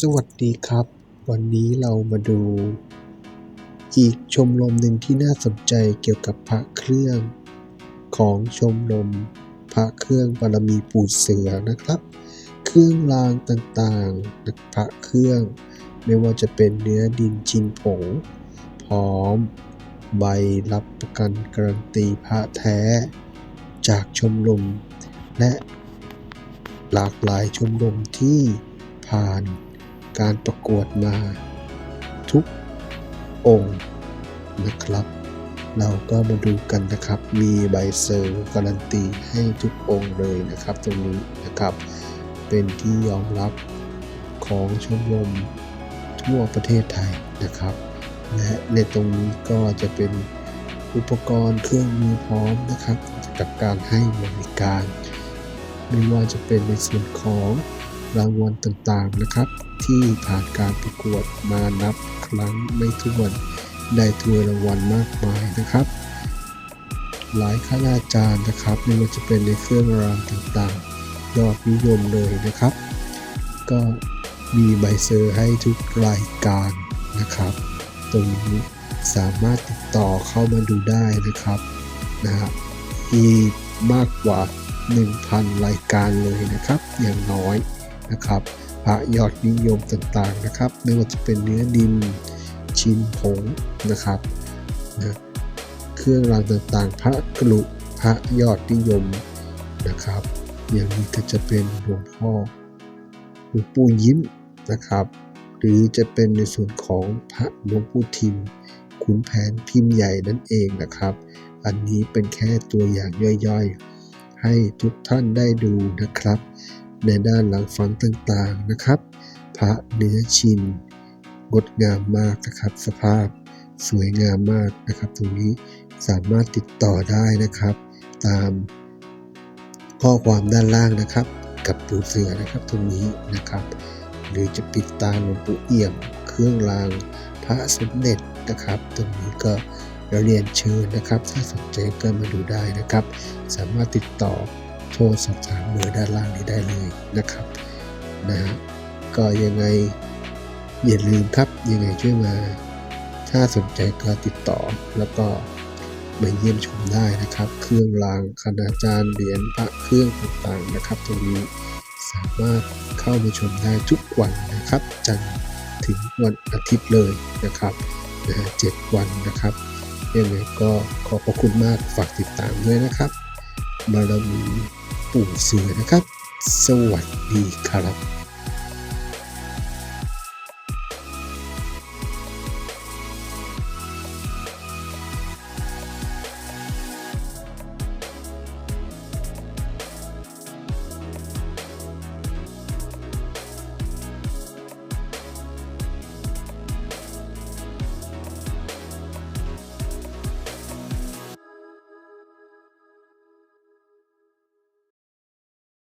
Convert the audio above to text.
สวัสดีครับ วันนี้เรามาดู อีกชมรมหนึ่งที่น่าสนใจเกี่ยวกับพระเครื่อง ของชมรมพระเครื่องบารมีปู่เสือนะครับ เครื่องรางต่างๆนะพระเครื่อง ไม่ว่าจะเป็นเนื้อดินชินผง พร้อม ใบรับประกันการันตีพระแท้ จากชมรมและหลากหลายชมรมที่ผ่าน การประกวดมาทุกองค์นะครับ เราก็มาดูกันนะครับ มีใบเซอร์การันตีให้ทุกองค์เลยนะครับ ตรงนี้นะครับ เป็นที่ยอมรับของชมรมทั่วประเทศไทยนะครับและในตรงนี้ก็จะเป็นอุปกรณ์เครื่องมือพร้อมนะครับ กับการให้บริการ ไม่ว่าจะเป็นในส่วนของ รางวัลต่างๆนะครับ ที่ผ่านการประกวดมานับครั้งไม่ถ้วนได้ถ้วยรางวัลมากมายนะครับ หลายคณาจารย์นะครับไม่ว่าจะเป็นในเครื่องรางต่างๆ ยอดนิยมเลยนะครับ ก็มีใบเซอร์ให้ทุกรายการนะครับ ตรงนี้สามารถติดต่อเข้ามาดูได้นะครับนะฮะอีกมากกว่า 1,000 รายการเลยนะครับ อย่างน้อย นะครับพระยอดนิยมต่างๆนะครับ ไม่ว่าจะเป็นเนื้อดินชิ้นผงนะครับนะเครื่องรางต่างๆ พระกลุพระยอดนิยมนะครับ อย่างนี้ก็จะเป็นหลวงพ่อหลวงปู่ยิ้มนะครับ หรือจะเป็นในส่วนของพระหลวงปู่ทิมขุนแผนพิมพ์ใหญ่นั่นเองนะครับ อันนี้เป็นแค่ตัวอย่างย่อยๆ ให้ทุกท่านได้ดูนะครับ ในด้านหลังฝังต่างๆนะครับ พระเนื้อชินงดงามมากนะครับ สภาพสวยงามมากนะครับ ตรงนี้สามารถติดต่อได้นะครับ ตามข้อความด้านล่างนะครับ กับปู่เสือนะครับตรงนี้นะครับ หรือจะปิดตาหลวงปู่เอี่ยม เครื่องรางพระสมเด็จนะครับ ตรงนี้ก็เรียนเชิญนะครับ ถ้าสนใจก็มาดูได้นะครับ สามารถติดต่อ โทรสอบถามเบอร์ด้านล่างนี้ได้เลยนะครับนะฮะก็ยังไงอย่าลืมครับยังไงช่วยมา ถ้าสนใจก็ติดต่อแล้วก็มาเยี่ยมชมได้นะครับ เครื่องรางคณาจารย์เหรียญพระเครื่องต่างๆนะครับ ตรงนี้สามารถเข้ามาชมได้ทุกวันนะครับ จันทร์ถึงวันอาทิตย์เลยนะครับนะฮะเจ็ดวันนะครับยังไงก็ขอบพระคุณมากฝากติดตามด้วยนะครับบารมี ปู่เสือนะครับ สวัสดีครับ